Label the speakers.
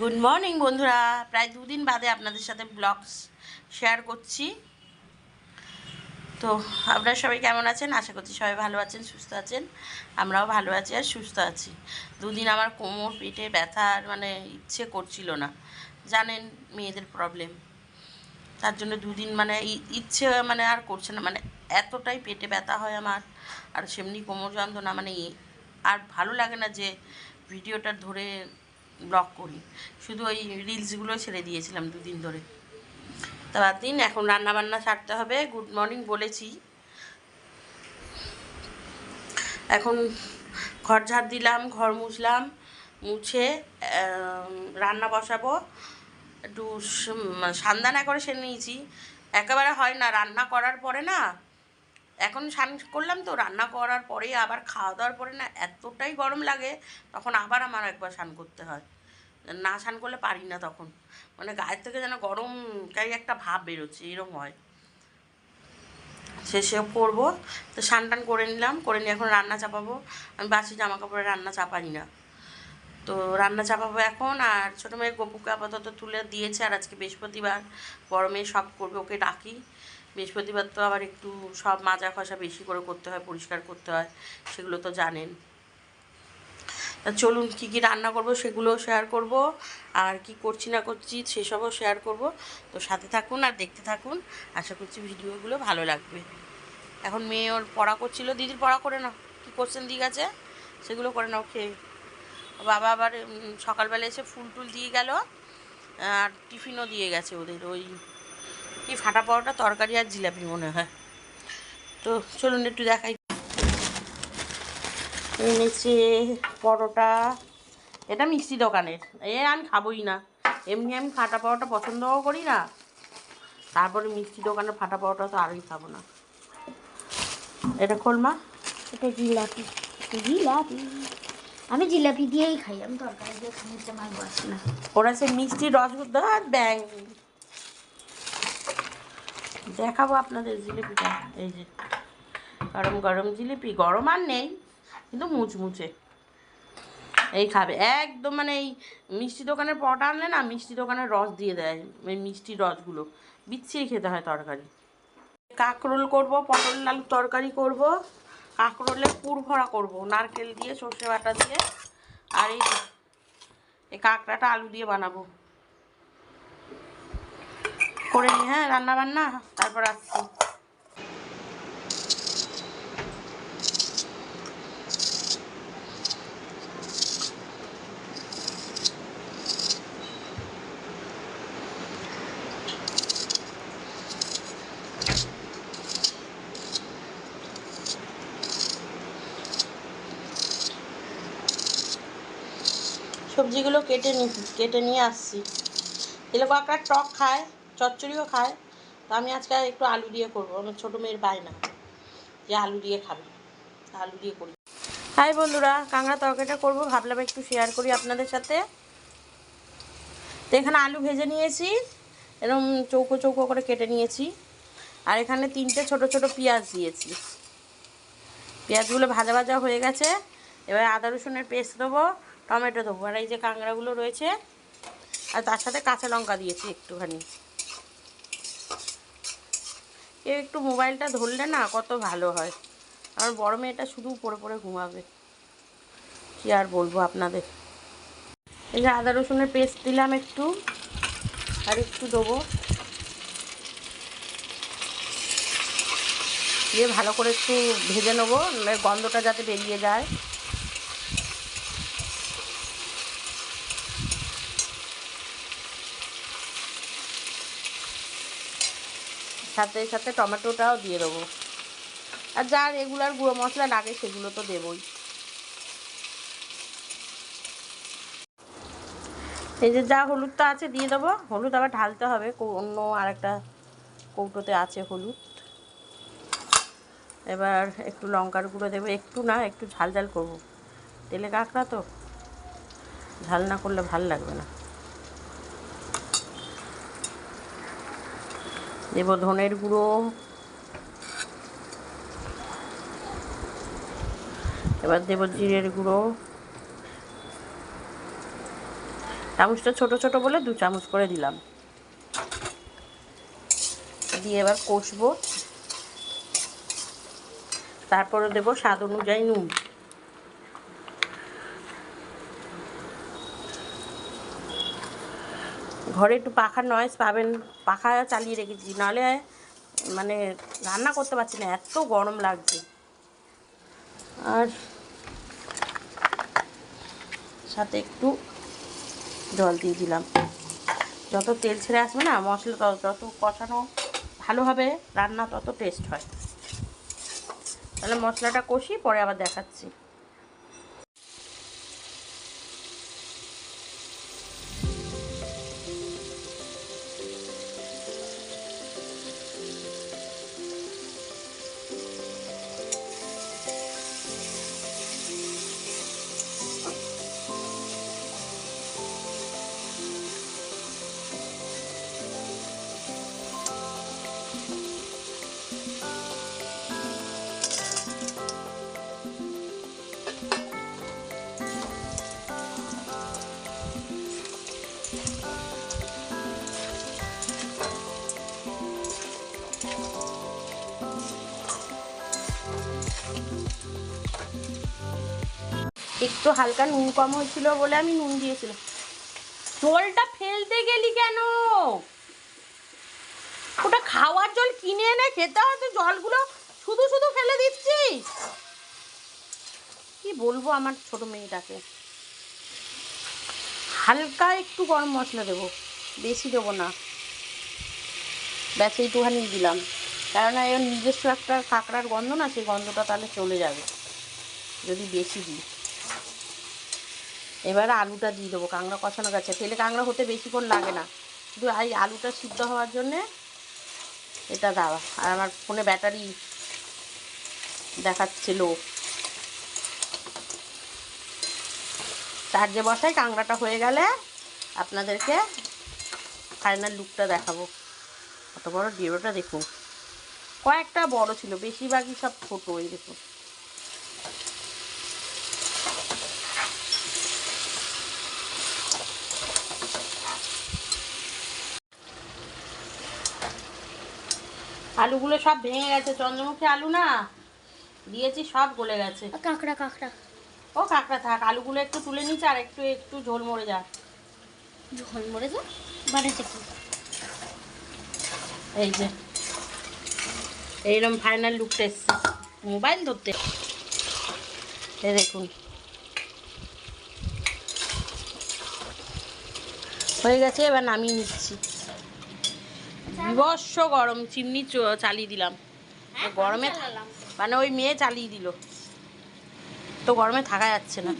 Speaker 1: Good morning বন্ধুরা। প্রায় দুদিন বাদে আপনাদের সাথে ব্লগস শেয়ার করছি। তো আপনারা সবাই কেমন আছেন? আশা করছি সবাই ভালো আছেন, সুস্থ আছেন। আমরাও ভালো আছি আর সুস্থ আছি। দুদিন আমার কোমর, পেটে ব্যথার মানে ইচ্ছে করছিল না। জানেন, মেয়েদের প্রবলেম তার জন্য দুদিন মানে ইচ্ছে মানে আর করছে না। মানে এতটাই পেটে ব্যথা হয় আমার। আর সেমনি কোমর যন্ত্রণা মানে আর ভালো লাগে না যে ভিডিওটা ধরে ব্লগ করি। শুধু ওই রিলসগুলো ছেড়ে দিয়েছিলাম দুদিন ধরে। তা বাদ দিন এখন রান্না বান্না সারতে হবে গুড মর্নিং বলেছি। এখন ঘর ঝাড় দিলাম, ঘর মুছলাম, মুছে রান্না বসাবো। একটু স- সান্দানা করে সেরে নিয়েছি। একেবারে হয় না, রান্না করার পরে না এখন স্নান করলাম তো, রান্না করার পরে আবার খাওয়া দাওয়ার পরে না এতটাই গরম লাগে, তখন আবার আমার একবার স্নান করতে হয়। না স্নান করলে পারি না তখন। মানে গায়ের থেকে যেন গরম একটা ভাব বেরোচ্ছে এরকম হয়। শেষে করব, তো স্নান টান করে নিলাম, করে নিয়ে এখন রান্না চাপাবো। আমি বাসি জামা কাপড়ে রান্না চাপাই না। তো রান্না চাপাবো এখন, আর ছোটো মেয়ে গপুকে আপাতত তুলে দিয়েছে, আর আজকে বৃহস্পতিবার, বড় মেয়ে সব করবে, ওকে ডাকি। বৃহস্পতিবার তো আবার একটু সব মাজা খসা বেশি করে করতে হয়, পরিষ্কার করতে হয়, সেগুলো তো জানেন। তা চলুন কী কী রান্না করব সেগুলো শেয়ার করব, আর কি করছি না করছি সেসবও শেয়ার করব। তো সাথে থাকুন আর দেখতে থাকুন, আশা করছি ভিডিওগুলো ভালো লাগবে। এখন মেয়ে ওর পড়া করছিল, দিদির পড়া করে নাও, কী করছেন দিয়ে গেছে সেগুলো করে নাও খেয়ে। বাবা আবার সকালবেলা এসে ফুল টুল দিয়ে গেল, আর টিফিনও দিয়ে গেছে ওদের ওই কি ফাটা পাওয়াটা তরকারি আর জিলাপি মনে হয়। তো চলুন একটু দেখাই। এনেছে পরোটা। এটা মিষ্টি দোকানের। এ আমি খাবোই না। এমনি আমি ফাটা পাওয়াটা পছন্দও করি না। তারপরে মিষ্টি দোকানের ফাটা পাওয়াটা তো আরোই খাব না। এটা খোলমা
Speaker 2: এটা জিলাপি। জিলাপি। আমি জিলাপি দিয়েই খাই। আমি তরকারি দিয়ে খানিতে আমার না।
Speaker 1: ওরা সে মিষ্টি রসগোল্লা আর ব্যাং দেখাবো আপনাদের জিলিপিটা। এই যে, গরম গরম জিলিপি। গরম আর নেই, কিন্তু মুচমুচে। এই খাবে। একদম মানে এই মিষ্টি দোকানের পটা আনলে না, মিষ্টি দোকানের রস দিয়ে দেয় ওই মিষ্টি রসগুলো। বিচ্ছিরি খেতে হয় তরকারি। কাঁকরোল করব, পটল আলুর তরকারি করব কাঁকরোলের পুর ভরা করব, নারকেল দিয়ে, সর্ষে বাটা দিয়ে, আর এই এই কাঁকড়াটা আলু দিয়ে বানাবো। করে নি হ্যাঁ রান্না বান্না তারপর আসছি। সবজিগুলো কেটে নি, কেটে নিয়ে আসছি। তেলে কাঁকড়া টক খায়। চচ্চড়িও খায়। তো আমি আজকে একটু আলু দিয়ে করব। আমার ছোটো মেয়ের বায়না যে আলু দিয়ে খাবে। আলু দিয়ে করি। হাই বন্ধুরা, কাঁকড়া তরকারিটা করব। ভাবলাম একটু শেয়ার করি আপনাদের সাথে। তো এখানে আলু ভেজে নিয়েছি। এরকম চৌকো চৌকো করে কেটে নিয়েছি। আর এখানে তিনটে ছোট ছোট পেঁয়াজ দিয়েছি। পেঁয়াজগুলো ভাজা ভাজা হয়ে গেছে। এবার আদা রসুনের পেস্ট দেবো, টমেটো দেবো। আর এই যে কাঁকড়াগুলো রয়েছে, আর তার সাথে কাঁচা লঙ্কা দিয়েছি একটুখানি। কেউ একটু মোবাইলটা ধরলে না কত ভালো হয়। আমার বড় মেয়েটা শুধু পড়ে পড়ে ঘুমাবে। কি আর বলব আপনাদের? এই যে আদা রসুনের পেস্ট দিলাম একটু, আর একটু দেবো। দিয়ে ভালো করে একটু ভেজে নেব গন্ধটা যাতে বেরিয়ে যায়। সাথে সাথে টমেটোটাও দিয়ে দেবো। আর যা রেগুলার গুঁড়ো মশলা লাগে সেগুলো তো দেবই। এই যে যা হলুদটা আছে দিয়ে দেবো। হলুদ আবার ঢালতে হবে অন্য আরেকটা কৌটোতে আছে হলুদ। এবার একটু লঙ্কার গুঁড়ো দেবো। একটু না, একটু ঝাল ঝাল করব। তেলে কাঁকড়া তো? ঝাল না করলে ভালো লাগবে না। দেবো ধনের গুঁড়ো। এবার দেবো জিরের গুঁড়ো। চামচটা ছোট ছোট বলে দু চামচ করে দিলাম। দিয়ে এবার কষবো। তারপরে দেবো স্বাদ অনুযায়ী নুন। ঘরে একটু পাখার নয়েজ পাবেন, পাখা চালিয়ে রেখেছি। নাহলে মানে রান্না করতে পারছি না, এত গরম লাগছে। আর সাথে একটু জল দিয়ে দিলাম। যত তেল ছেড়ে আসবে না, মশলা যত কষানো ভালো হবে, রান্না তত টেস্ট হয়। তাহলে মশলাটা কষি পরে আবার দেখাচ্ছি। একটু হালকা নুন কম হয়েছিল বলে আমি নুন দিয়েছিলাম। জলটা ফেলতে গেলি কেন? ওটা খাওয়ার জল কিনে এনে খেতে হয় জলগুলো শুধু শুধু ফেলে দিচ্ছিস? কি বলব আমার ছোট মেয়েটাকে? হালকা একটু গরম মশলা দেবো, বেশি দেবো না। ব্যাস, এইটুখানি দিলাম। কেননা এর নিজস্ব একটা কাঁকড়ার গন্ধ না, সেই গন্ধটা তাহলে চলে যাবে, যদি বেশি দিই। এবারে আলুটা দিয়ে দেবো। কাঁকড়া কষানো গেছে। তেলে কাঁকড়া হতে বেশিক্ষণ লাগে না। শুধু এই আলুটা সিদ্ধ হওয়ার জন্যে এটা দেওয়া। আর আমার ফোনে ব্যাটারি দেখাচ্ছিল। চার্জে বসাই, কাঁকড়াটা হয়ে গেলে আপনাদেরকে ফাইনাল লুকটা দেখাবো। কত বড় ডিওটা দেখুন। কয়েকটা বড় ছিল, বেশিরভাগই সব ছোটো, এই দেখুন। আলুগুলো সব ভেঙে গেছে চন্দ্রমুখী আলু না? দিয়েছি সব গলে গেছে।
Speaker 2: কাঁকড়া কাঁকড়া।
Speaker 1: ও কাঁকড়া থাক আলুগুলো একটু তুলে নিচ্ছে আর একটু একটু ঝোল মরে যা
Speaker 2: ঝোল মরে যা বাড়িতে কি?
Speaker 1: এই যে এইরকম ফাইনাল লুকটা এসছে। মোবাইল ধরতে। এই দেখুন। হয়ে গেছে এবার নামিয়ে নিচ্ছি। বিভৎস গরম চিমনি চালিয়ে দিলাম। তো গরমে মানে ওই মেয়ে চালিয়ে দিল। তো গরমে থাকা যাচ্ছে না।